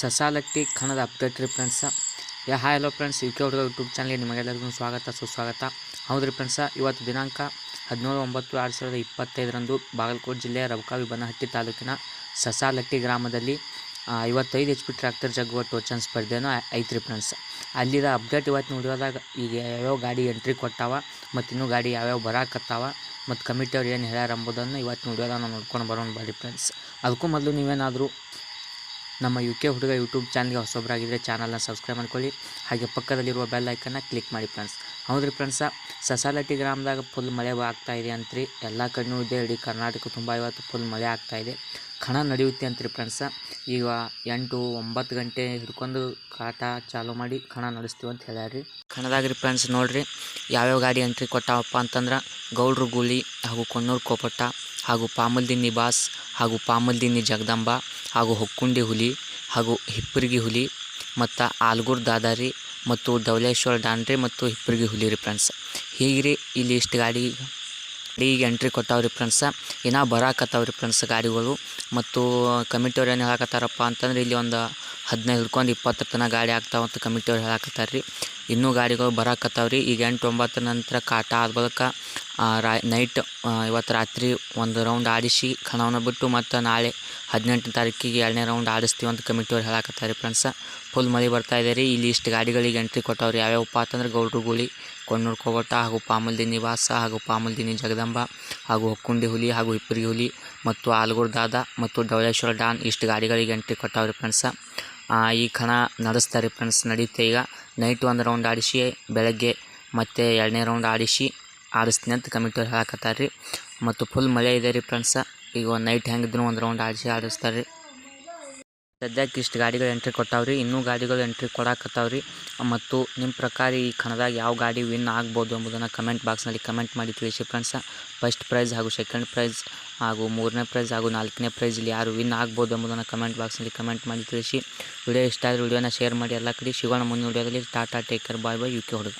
Sasalatti Kannada update ರೀ friends ಯಾ hi hello friends U K ಹುಡುಗ YouTube ಚಾನಲ್ಗೆ ನಿಮಗೆಲ್ಲರಿಗೂ ಸ್ವಾಗತ, ಸುಸ್ವಾಗತ. ಹೌದ್ರಿ ಫ್ರೆಂಡ್ಸ ಇವತ್ತು ದಿನಾಂಕ ಹದಿನೇಳು ಒಂಬತ್ತು ಎರಡು ಸಾವಿರದ ಇಪ್ಪತ್ತೈದರಂದು ಬಾಗಲಕೋಟೆ ಜಿಲ್ಲೆಯ ರವಕಾವಿ ಬನಹಟ್ಟಿ ತಾಲೂಕಿನ ಸಸಾಲಟ್ಟಿ ಗ್ರಾಮದಲ್ಲಿ ಐವತ್ತೈದು ಎಚ್ ಪಿ ಟ್ರ್ಯಾಕ್ಟರ್ ಜಗ್ಗುವ ಟೋಚನ್ ಸ್ಪರ್ಧೆನೂ ಐತ್ರಿ ಫ್ರೆಂಡ್ಸ್ ಅಲ್ಲಿರ ಅಪ್ಡೇಟ್ ಇವತ್ತು ನೋಡಿದಾಗ ಈಗ ಯಾವ್ಯಾವ ಗಾಡಿ ಎಂಟ್ರಿ ಕೊಟ್ಟಾವ ಮತ್ತು ಇನ್ನೂ ಗಾಡಿ ಯಾವ್ಯಾವ ಬರಾಕತ್ತಾವ ಮತ್ತು ಕಮಿಟಿ ಅವ್ರು ಏನು ಹೇಳ್ಯಾರ ಎಂಬುದನ್ನು ಇವತ್ತು ನೋಡಿದಾಗ ನಾವು ನೋಡ್ಕೊಂಡು ಬರೋಣ ಬರ್ರಿ ಫ್ರೆಂಡ್ಸ್ ಅದಕ್ಕೂ ಮೊದಲು ನೀವೇನಾದರೂ ನಮ್ಮ ಯು ಕೆ ಹುಡುಗ ಯೂಟ್ಯೂಬ್ ಚಾನಲ್ಗೆ ಹೊಸೊಬ್ಬರಾಗಿದ್ದರೆ ಚಾನಲ್ನ ಸಬ್ಸ್ಕ್ರೈಬ್ ಮಾಡ್ಕೊಳ್ಳಿ. ಹಾಗೆ ಪಕ್ಕದಲ್ಲಿರುವ ಬೆಲ್ ಐಕನ್ನ ಕ್ಲಿಕ್ ಮಾಡಿ ಫ್ರೆಂಡ್ಸ್ ಹೌದ್ರಿ ಫ್ರೆಂಡ್ಸ ಸಸಾಲಟ್ಟಿ ಗ್ರಾಮದಾಗ ಫುಲ್ ಮಳೆ ಆಗ್ತಾ ಇದೆ ಅಂತ್ರಿ. ಎಲ್ಲ ಕಡೆನೂ ಇದೆ. ಇಡೀ ಕರ್ನಾಟಕ ತುಂಬ ಇವತ್ತು ಫುಲ್ ಮಳೆ ಆಗ್ತಾ ಇದೆ. ಕಣ ನಡೆಯುತ್ತೆ ಅಂತ್ರಿ ಫ್ರೆಂಡ್ಸ ಈಗ ಎಂಟು ಒಂಬತ್ತು ಗಂಟೆ ಹಿಡ್ಕೊಂಡು ಕಾಟ ಚಾಲೂ ಮಾಡಿ ಕಣ ನಡೆಸ್ತೀವಿ ಅಂತ ಹೇಳ್ಯಾರಿ ಕಣದಾಗ್ರಿ ಫ್ರೆಂಡ್ಸ್ ನೋಡಿರಿ. ಯಾವ್ಯಾವ ಗಾಡಿ ಎಂಟ್ರಿ ಕೊಟ್ಟಾವಪ್ಪ ಅಂತಂದ್ರೆ ಗೌಡ್ರು ಗೂಳಿ ಹಾಗೂ ಕೊಣ್ಣೂರು ಕೋಪಟ್ಟ. ಹಾಗೂ ಪಾಮಲ್ದಿನ್ನಿ ಬಾಸ್ ಹಾಗೂ ಪಾಮಲ್ದಿನ್ನಿ ಜಗದಂಬ ಹಾಗೂ ಹೊಕ್ಕುಂಡಿ ಹುಲಿ ಹಾಗೂ ಹಿಪ್ಪರಿಗಿ ಹುಲಿ ಮತ್ತು ಆಲ್ಗೂರ್ ದಾದಾರಿ ಮತ್ತು ಧವಲೇಶ್ವರ ಡಾಂಡ್ರಿ ಮತ್ತು ಹಿಪ್ಪರಿಗಿ ಹುಲಿ ರೀ ಫ್ರೆಂಡ್ಸ್. ಹೀಗೆ ಇಲ್ಲಿ ಇಷ್ಟು ಗಾಡಿ ಈಗ ಎಂಟ್ರಿ ಕೊಟ್ಟಾವ್ರಿ ಫ್ರೆಂಡ್ಸ. ಏನೋ ಬರಾಕತ್ತಾವ್ರಿ ಫ್ರೆಂಡ್ಸ್ ಗಾಡಿಗಳು ಮತ್ತು ಕಮಿಟಿಯವ್ರು ಏನು ಹೇಳಕತ್ತಾರಪ್ಪ ಅಂತಂದ್ರೆ ಇಲ್ಲಿ ಒಂದು ಹದಿನೈದು ಹಿಡ್ಕೊಂಡು ಇಪ್ಪತ್ತರ ತನಕ ಗಾಡಿ ಆಗ್ತಾವ ಅಂತ ಕಮಿಟಿಯವ್ರು ಹೇಳಕತ್ತಾರೆ ರೀ ಇನ್ನೂ ಗಾಡಿಗಳು ಬರಾಕತ್ತಾವ್ರಿ. ಈಗ ಎಂಟು ಒಂಬತ್ತರ ನಂತರ ಕಾಟ ಆದ ಬಳಿಕ ರಾ ನೈಟ್ ಇವತ್ತು ರಾತ್ರಿ ಒಂದು ರೌಂಡ್ ಆಡಿಸಿ ಕಣವನ್ನು ಬಿಟ್ಟು ಮತ್ತು ನಾಳೆ ಹದಿನೆಂಟನೇ ತಾರೀಕಿಗೆ ಎರಡನೇ ರೌಂಡ್ ಆಡಿಸ್ತೀವಿ ಅಂತ ಕಮಿಟಿಯವ್ರು ಹೇಳಕತ್ತಾರೆ ಫ್ರೆಂಡ್ಸ ಫುಲ್ ಮಳೆ ಬರ್ತಾ ಇದ್ದಾರೆ ಇಲ್ಲಿ ಇಷ್ಟು ಗಾಡಿಗಳಿಗೆ ಎಂಟ್ರಿ ಕೊಟ್ಟವ್ರು ಯಾವ್ಯಾವಪ್ಪ ಅಂತಂದ್ರೆ ಗೌಡ್ರು ಗೂಳಿ, ಕೊಣ್ಣೂರು ಕೋವಟ ಹಾಗೂ ಪಾಮಲ್ದಿ ನಿವಾಸ ಹಾಗೂ ಪಾಮಲ್ದಿನಿ ಜಗದಂಬ ಹಾಗೂ ಹೊಕ್ಕುಂಡಿ ಹುಲಿ ಹಾಗೂ ಇಪ್ಪರಿ ಹುಲಿ ಮತ್ತು ಆಲ್ಗೂರ್ ದಾದ ಮತ್ತು ಡವಳೇಶ್ವರ ಡಾನ್ ಇಷ್ಟು ಗಾಡಿಗಳಿಗೆ ಎಂಟ್ರಿ ಕೊಟ್ಟವ್ರಿ ಫ್ರೆಂಡ್ಸ ಈ ಕಣ ನಡೆಸ್ತಾರೆ ಫ್ರೆಂಡ್ಸ್ ನಡೆಯುತ್ತೆ ಈಗ. ನೈಟ್ ಒಂದು ರೌಂಡ್ ಆಡಿಸಿ, ಬೆಳಗ್ಗೆ ಮತ್ತು ಎರಡನೇ ರೌಂಡ್ ಆಡಿಸಿ ಆಡಿಸ್ತೀನಿ ಅಂತ ಕಮಿಟಿಯವ್ರು ಹೇಳಕತ್ತಾರ ರೀ ಮತ್ತು ಫುಲ್ ಮಳೆ ಇದೆ ರೀ ಫ್ರೆಂಡ್ಸ ಈಗ ಒಂದು ನೈಟ್ ಹೆಂಗಿದ್ರು ಒಂದು ರೌಂಡ್ ಆಡಿಸಿ ಆಡಿಸ್ತಾರೆ ರೀ ಸದ್ಯಕ್ಕೆ ಇಷ್ಟು ಗಾಡಿಗಳು ಎಂಟ್ರಿ ಕೊಟ್ಟಾವ್ರಿ. ಇನ್ನೂ ಗಾಡಿಗಳು ಎಂಟ್ರಿ ಕೊಡಾಕತ್ತಾವ್ರಿ. ಮತ್ತು ನಿಮ್ಮ ಪ್ರಕಾರ ಈ ಕಣದಾಗ ಯಾವ ಗಾಡಿ ವಿನ್ ಆಗ್ಬೋದು ಎಂಬುದನ್ನು ಕಮೆಂಟ್ ಬಾಕ್ಸ್ನಲ್ಲಿ ಕಮೆಂಟ್ ಮಾಡಿ ತಿಳಿಸಿ ಫ್ರೆಂಡ್ಸ ಫಸ್ಟ್ ಪ್ರೈಸ್ ಹಾಗೂ ಸೆಕೆಂಡ್ ಪ್ರೈಸ್ ಹಾಗೂ ಮೂರನೇ ಪ್ರೈಸ್ ಹಾಗೂ ನಾಲ್ಕನೇ ಪ್ರೈಸ್ ಇಲ್ಲಿ ಯಾರು ವಿನ್ ಆಗ್ಬೋದು ಎಂಬುದನ್ನು ಕಮೆಂಟ್ ಬಾಕ್ಸ್ನಲ್ಲಿ ಕಮೆಂಟ್ ಮಾಡಿ ತಿಳಿಸಿ. ವಿಡಿಯೋ ಇಷ್ಟ ಆದರೆ ವಿಡಿಯೋನ ಶೇರ್ ಮಾಡಿ, ಎಲ್ಲ ಕಡೆ ಸಿಗೋಣ ಮುಂದಿನ ವಿಡಿಯೋದಲ್ಲಿ. Tata take care, bye bye U K ಹುಡುಗ.